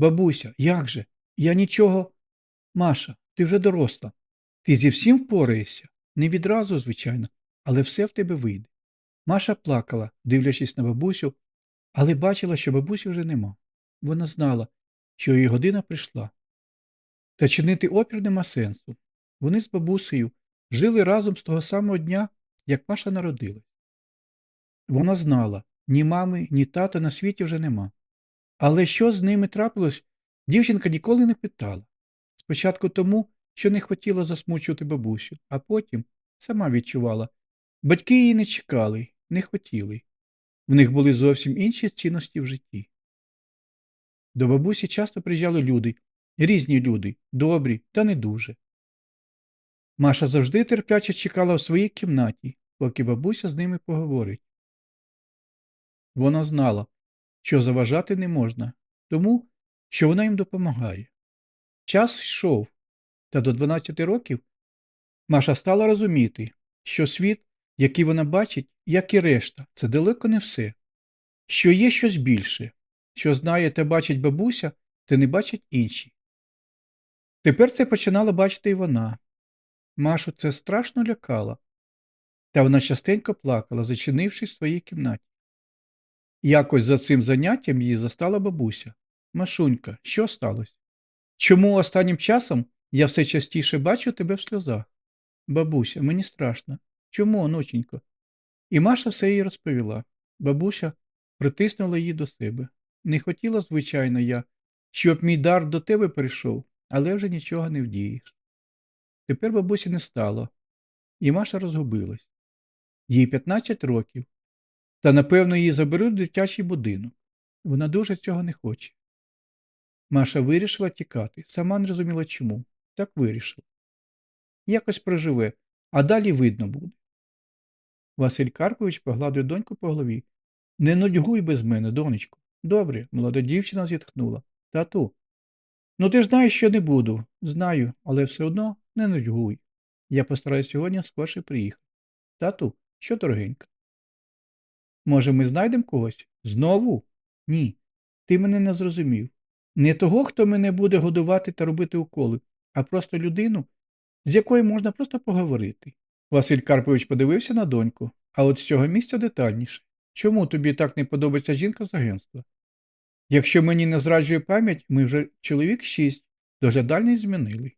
Бабуся, як же? Я нічого. Маша, ти вже доросла. Ти зі всім впораєшся? Не відразу, звичайно, але все в тебе вийде. Маша плакала, дивлячись на бабусю, але бачила, що бабусі вже нема. Вона знала, що її година прийшла. Та чинити опір нема сенсу. Вони з бабусею жили разом з того самого дня, як Маша народилась. Вона знала, ні мами, ні тата на світі вже нема. Але що з ними трапилось, дівчинка ніколи не питала. Спочатку тому, що не хотіла засмучувати бабусю, а потім сама відчувала. Батьки її не чекали, не хотіли. В них були зовсім інші цінності в житті. До бабусі часто приїжджали люди, різні люди, добрі та не дуже. Маша завжди терпляче чекала в своїй кімнаті, поки бабуся з ними поговорить. Вона знала, що заважати не можна, тому що вона їм допомагає. Час йшов, та до 12 років Маша стала розуміти, що світ, який вона бачить, як і решта, це далеко не все, що є щось більше, що знає та бачить бабуся, та не бачать інші. Тепер це починала бачити і вона. Машу це страшно лякало, та вона частенько плакала, зачинившись в своїй кімнаті. Якось за цим заняттям її застала бабуся. Машунька, що сталося? Чому останнім часом я все частіше бачу тебе в сльозах? Бабуся, мені страшно. Чому, онученько? І Маша все їй розповіла. Бабуся притиснула її до себе. Не хотіла, звичайно, я, щоб мій дар до тебе прийшов, але вже нічого не вдієш. Тепер бабусі не стало, і Маша розгубилась. Їй 15 років, та, напевно, її заберуть в дитячий будинок. Вона дуже цього не хоче. Маша вирішила тікати, сама не розуміла чому. Так вирішила. Якось проживе, а далі видно буде. Василь Карпович погладив доньку по голові. Не нудьгуй без мене, донечко. Добре, молода дівчина зітхнула. Тату. Ну ти ж знаєш, що не буду. Знаю, але все одно не нудьгуй. Я постараюсь сьогодні скорше приїхати. Тату, що дорогенька? Може, ми знайдемо когось? Знову? Ні. Ти мене не зрозумів. Не того, хто мене буде годувати та робити уколи, а просто людину, з якою можна просто поговорити. Василь Карпович подивився на доньку, а от з цього місця детальніше. Чому тобі так не подобається жінка з агентства? Якщо мені не зраджує пам'ять, ми вже чоловік шість, доглядальний змінили.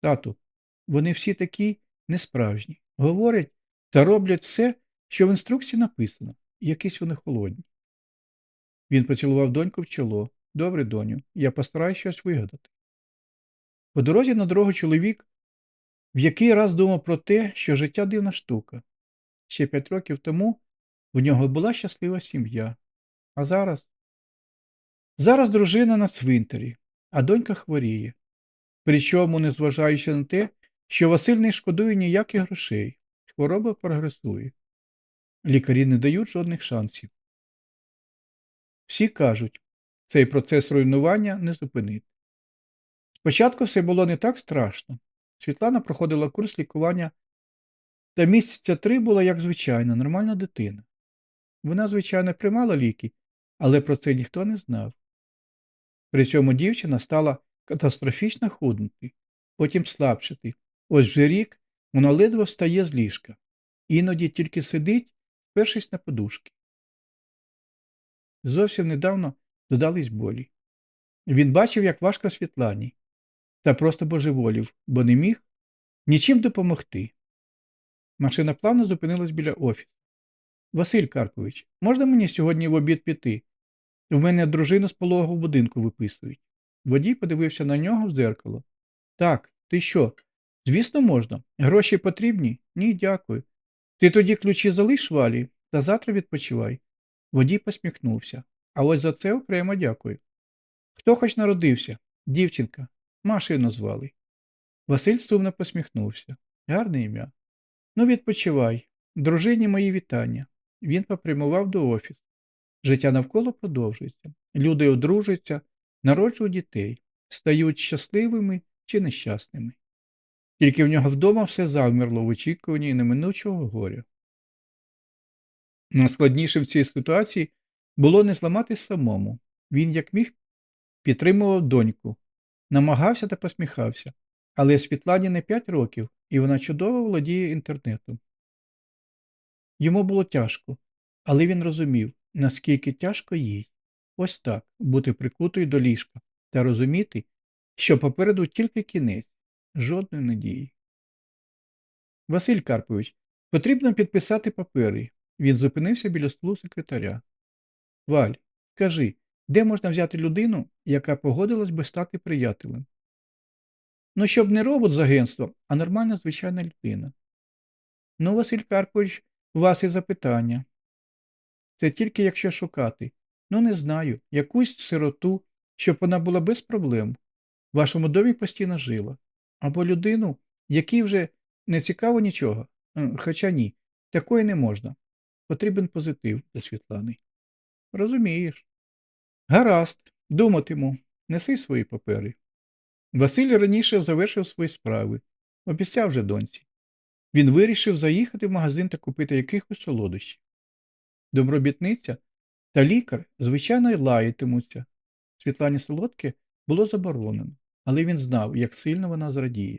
Тату, вони всі такі несправжні, говорять та роблять все, що в інструкції написано, якісь вони холодні. Він поцілував доньку в чоло. Добре, доню, я постараюсь щось вигадати. По дорозі на дорогу чоловік в який раз думав про те, що життя дивна штука. Ще п'ять років тому в нього була щаслива сім'я. А зараз? Зараз дружина на цвинтарі, а донька хворіє. Причому, незважаючи на те, що Василь не шкодує ніяких грошей, хвороба прогресує. Лікарі не дають жодних шансів. Всі кажуть, цей процес руйнування не зупинити. Спочатку все було не так страшно. Світлана проходила курс лікування та місяця три була, як звичайна, нормальна дитина. Вона, звичайно, приймала ліки, але про це ніхто не знав. При цьому дівчина стала катастрофічно худнути, потім слабшити. Ось вже рік вона ледве встає з ліжка, іноді тільки сидить, першись на подушки. Зовсім недавно додались болі. Він бачив, як важко Світлані, та просто божеволів, бо не міг нічим допомогти. Машина плавно зупинилась біля офісу. Василь Карпович, можна мені сьогодні в обід піти? В мене дружину з пологового будинку виписують. Водій подивився на нього в дзеркало. Так, ти що? Звісно, можна. Гроші потрібні? Ні, дякую. Ти тоді ключі залиш валі та завтра відпочивай. Водій посміхнувся. А ось за це окремо дякую. Хто хоч народився? Дівчинка. Машею назвали. Василь сумно посміхнувся. Гарне ім'я. Ну, відпочивай. Дружині мої вітання. Він попрямував до офісу. Життя навколо продовжується. Люди одружуються, народжують дітей, стають щасливими чи нещасними. Тільки в нього вдома все завмерло в очікуванні неминучого горя. Найскладніше в цій ситуації було не зламатись самому. Він, як міг, підтримував доньку, намагався та посміхався, але Світлані не 5 років, і вона чудово володіє інтернетом. Йому було тяжко, але він розумів, наскільки тяжко їй. Ось так бути прикутою до ліжка та розуміти, що попереду тільки кінець, жодної надії. Василь Карпович, потрібно підписати папери. Він зупинився біля столу секретаря. Валь, кажи, де можна взяти людину, яка погодилась би стати приятелем? Ну, щоб не робот з агентства, а нормальна звичайна людина. Ну, Василь Карпович, у вас і запитання. Це тільки якщо шукати. Ну, не знаю, якусь сироту, щоб вона була без проблем. В вашому домі постійно жила. Або людину, якій вже не цікаво нічого. Хоча ні, такої не можна. Потрібен позитив до Світлани. Розумієш. Гаразд, думатиму, неси свої папери. Василь раніше завершив свої справи, обіцяв же доньці. Він вирішив заїхати в магазин та купити якихось солодощів. Домробітниця та лікар, звичайно, й лаятимуться. Світлані солодке було заборонено, але він знав, як сильно вона зрадіє.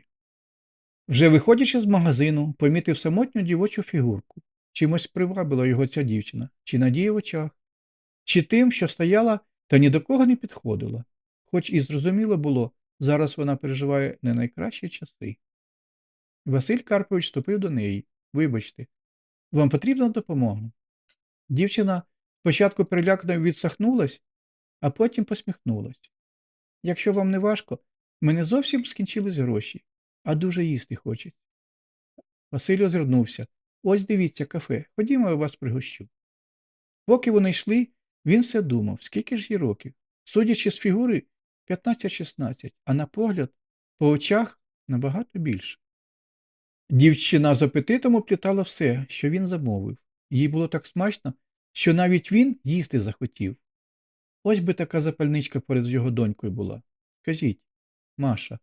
Вже виходячи з магазину, помітив самотню дівочу фігурку. Чимось привабила його ця дівчина, чи надія в очах, чи тим, що стояла та ні до кого не підходила, хоч і зрозуміло було, зараз вона переживає не найкращі часи. Василь Карпович ступив до неї. Вибачте, вам потрібна допомога? Дівчина спочатку перелякано відсахнулась, а потім посміхнулась. Якщо вам не важко, мене зовсім скінчились гроші, а дуже їсти хочеться. Василь озирнувся. Ось дивіться кафе, ходімо, я вас пригощу. Поки вони йшли, він все думав, скільки ж їй років. Судячи з фігури, 15-16, а на погляд, по очах набагато більше. Дівчина з апетитом оплітала все, що він замовив. Їй було так смачно, що навіть він їсти захотів. Ось би така запальничка перед його донькою була. Кажіть, Маша.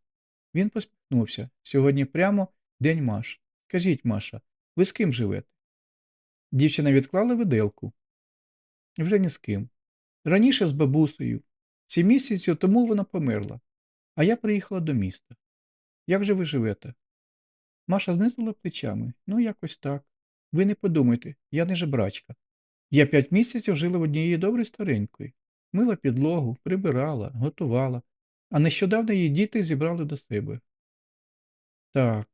Він посміхнувся. Сьогодні прямо день Маш. Кажіть, Маша, ви з ким живете? Дівчина відклала виделку. Вже ні з ким. Раніше з бабусею. Сім місяців тому вона померла, а я приїхала до міста. Як же ви живете? Маша знизила плечами. Ну, якось так. Ви не подумайте, я не жебрачка. Я п'ять місяців жила в однієї доброї старенької. Мила підлогу, прибирала, готувала, а нещодавно її діти зібрали до себе. Так,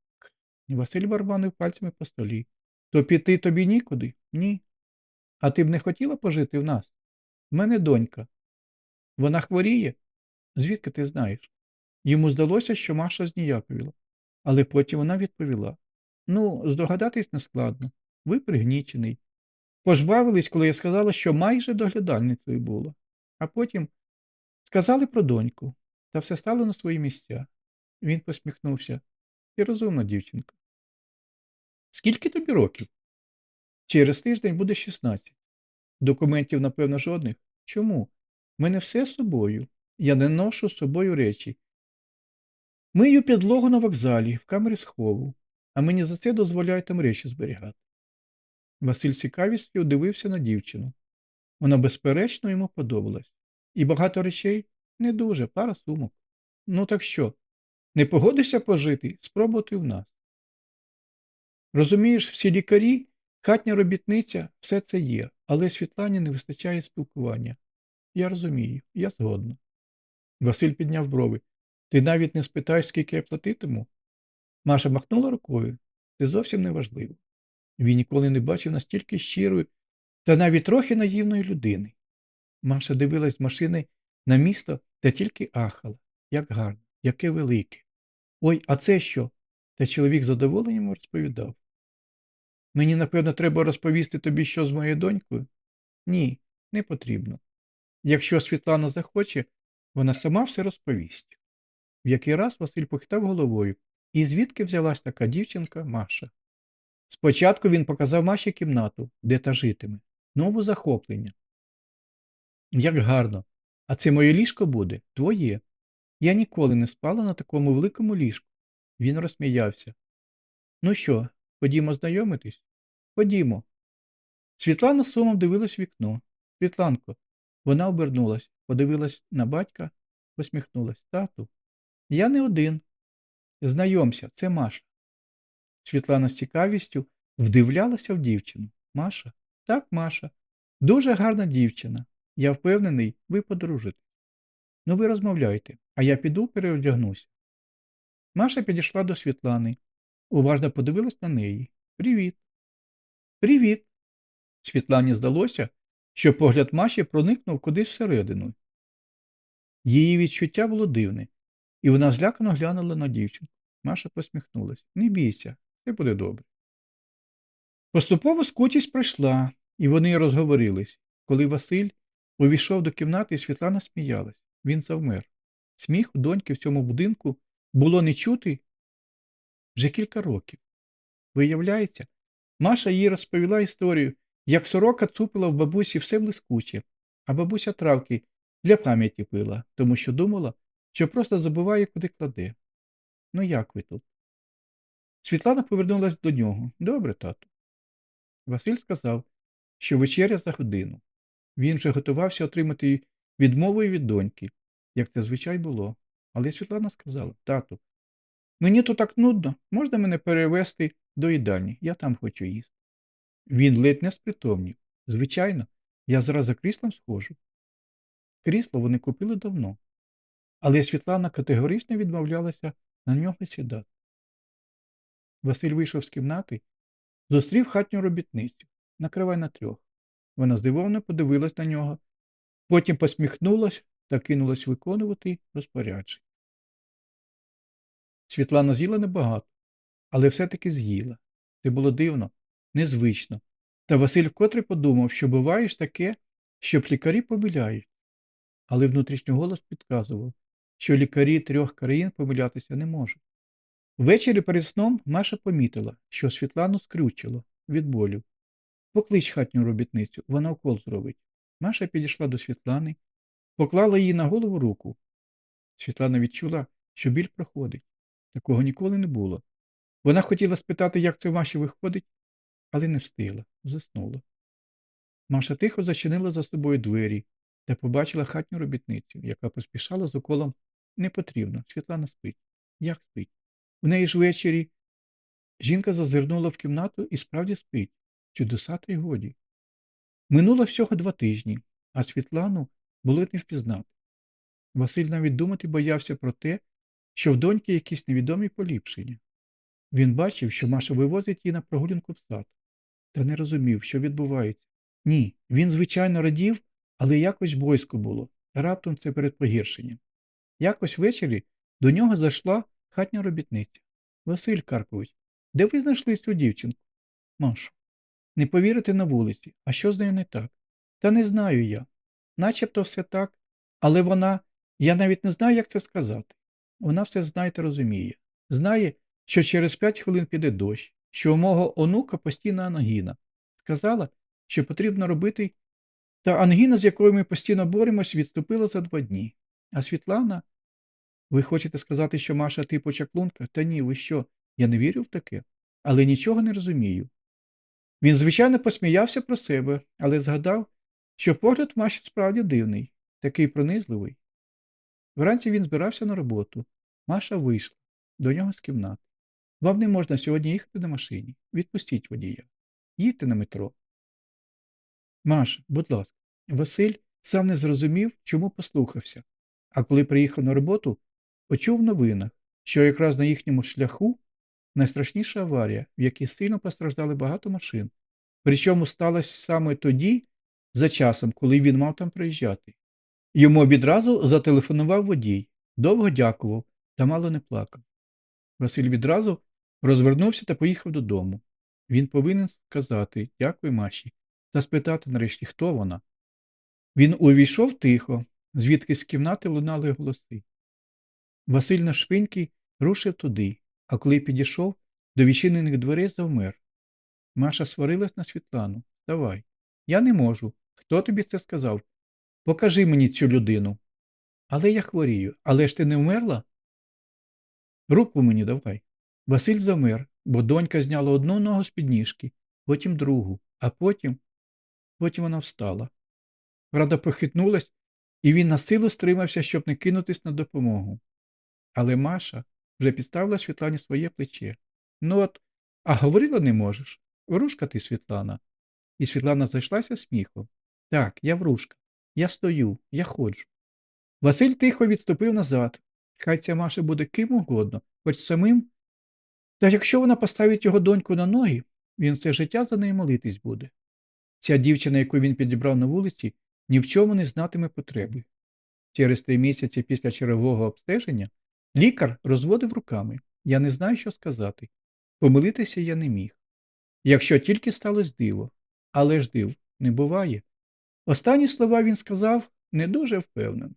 Василь барбанив пальцями по столі. То піти тобі нікуди? Ні. А ти б не хотіла пожити в нас? В мене донька. Вона хворіє? Звідки ти знаєш? Йому здалося, що Маша зніяковіла. Але потім вона відповіла: Ну, здогадатись нескладно. Ви пригнічений. Пожвавились, коли я сказала, що майже доглядальницею була. А потім сказали про доньку, та все стало на свої місця. Він посміхнувся. Ти розумна дівчинка. Скільки тобі років? Через тиждень буде 16. Документів, напевно, жодних. Чому? Мене все з собою. Я не ношу з собою речі. Мию підлогу на вокзалі, в камері схову, а мені за це дозволяють там речі зберігати. Василь цікавістю дивився на дівчину. Вона безперечно йому подобалась. І багато речей не дуже, пара сумок. Ну так що? Не погодишся пожити, спробувати в нас. Розумієш, всі лікарі, хатня робітниця, все це є, але Світлані не вистачає спілкування. Я розумію, я згодна. Василь підняв брови. Ти навіть не спитаєш, скільки я платитиму? Маша махнула рукою. Це зовсім не важливо. Він ніколи не бачив настільки щирої та навіть трохи наївної людини. Маша дивилась з машини на місто та тільки ахала. Як гарно, яке велике. Ой, а це що? Та чоловік з задоволенням розповідав. Мені, напевно, треба розповісти тобі, що з моєю донькою? Ні, не потрібно. Якщо Світлана захоче, вона сама все розповість. В який раз Василь похитав головою, і звідки взялась така дівчинка Маша. Спочатку він показав Маші кімнату, де та житиме, нову захоплення. Як гарно. А це моє ліжко буде твоє. Я ніколи не спала на такому великому ліжку. Він розсміявся. Ну що, ходімо знайомитись? Ходімо. Світлана сумом дивилась в вікно. Світланко. Вона обернулась, подивилась на батька, посміхнулась. Тату, я не один. Знайомся, це Маша. Світлана з цікавістю вдивлялася в дівчину. Маша? Так, Маша. Дуже гарна дівчина. Я впевнений, ви подружите. Ну, ви розмовляйте, а я піду переодягнуся. Маша підійшла до Світлани, уважно подивилась на неї. Привіт. Привіт. Світлані здалося, що погляд Маші проникнув кудись всередину. Її відчуття було дивне, і вона злякано глянула на дівчинку. Маша посміхнулась. Не бійся, все буде добре. Поступово скутість пройшла, і вони розговорились. Коли Василь увійшов до кімнати, і Світлана сміялась. Він завмер. Сміх у доньки в цьому будинку було не чути вже кілька років. Виявляється, Маша їй розповіла історію, як сорока цупила в бабусі все блискуче, а бабуся травки для пам'яті пила, тому що думала, що просто забуває, куди кладе. Ну як ви тут? Світлана повернулася до нього. Добре, тату. Василь сказав, що вечеря за годину. Він вже готувався отримати відмовою від доньки, як це звичай було. Але Світлана сказала тату, мені тут так нудно, можна мене перевезти до їдальні, я там хочу їсти. Він ледь не спритомнів. Звичайно, я зараз за кріслом схожу. Крісло вони купили давно, але Світлана категорично відмовлялася на нього сідати. Василь вийшов з кімнати, зустрів хатню робітницю. Накривай на трьох. Вона здивовано подивилась на нього, потім посміхнулась та кинулась виконувати розпорядження. Світлана з'їла небагато, але все-таки з'їла. Це було дивно, незвично. Та Василь вкотре подумав, що буває ж таке, щоб лікарі помиляють. Але внутрішній голос підказував, що лікарі трьох країн помилятися не можуть. Ввечері перед сном Маша помітила, що Світлану скрючило від болю. Поклич хатню робітницю, вона укол зробить. Маша підійшла до Світлани, поклала їй на голову руку. Світлана відчула, що біль проходить. Такого ніколи не було. Вона хотіла спитати, як це в Маші виходить, але не встигла, заснула. Маша тихо зачинила за собою двері та побачила хатню робітницю, яка поспішала з уколом не потрібно. Світлана спить. Як спить? В неї ж ввечері жінка зазирнула в кімнату і справді спить. Чудеса та й годі. Минуло всього два тижні, а Світлану було не впізнати. Василь навіть думати боявся про те, що в доньки якісь невідомі поліпшення. Він бачив, що Маша вивозить її на прогулянку в сад, та не розумів, що відбувається. Ні, він, звичайно, радів, але якось бойсько було, раптом це перед погіршенням. Якось ввечері до нього зайшла хатня робітниця. Василь Карпович, де ви знайшли цю дівчинку? Машу. Не повірите на вулиці, а що з нею не так? Та не знаю я. Начебто все так, але вона, я навіть не знаю, як це сказати. Вона все знає та розуміє. Знає, що через п'ять хвилин піде дощ, що у мого онука постійна ангіна. Сказала, що потрібно робити, та ангіна, з якою ми постійно боремось, відступила за два дні. А Світлана. Ви хочете сказати, що Маша типу чаклунка? Та ні, ви що? Я не вірю в таке, але нічого не розумію. Він, звичайно, посміявся про себе, але згадав, що погляд Маші справді дивний, такий пронизливий. Вранці він збирався на роботу. Маша вийшла до нього з кімнати. Вам не можна сьогодні їхати на машині. Відпустіть водія. Їдьте на метро. Маша, будь ласка, Василь сам не зрозумів, чому послухався, а коли приїхав на роботу, почув в новинах, що якраз на їхньому шляху найстрашніша аварія, в якій сильно постраждали багато машин. Причому сталося саме тоді, за часом, коли він мав там приїжджати. Йому відразу зателефонував водій, довго дякував та мало не плакав. Василь відразу розвернувся та поїхав додому. Він повинен сказати дякую Маші та спитати нарешті, хто вона. Він увійшов тихо, звідки з кімнати лунали голоси. Василь навшпиньки рушив туди, а коли підійшов до відчинених дверей завмер. Маша сварилась на Світлану. Давай. Я не можу. Хто тобі це сказав? Покажи мені цю людину. Але я хворію. Але ж ти не вмерла? Руку мені давай. Василь замер, бо донька зняла одну ногу з підніжки, потім другу, а потім. Потім вона встала. Рада похитнулась і він на силу стримався, щоб не кинутись на допомогу. Але Маша вже підставила Світлані своє плече. Ну от, а говорила не можеш. Врушка ти, Світлана. І Світлана зайшлася сміхом. Так, я врушка. Я стою, я ходжу. Василь тихо відступив назад. Хай ця Маша буде ким угодно, хоч самим. Та якщо вона поставить його доньку на ноги, він все життя за нею молитись буде. Ця дівчина, яку він підібрав на вулиці, ні в чому не знатиме потреби. Через три місяці після чергового обстеження лікар розводив руками. Я не знаю, що сказати. Помилитися я не міг. Якщо тільки сталося диво, але ж див не буває. Останні слова він сказав не дуже впевнено.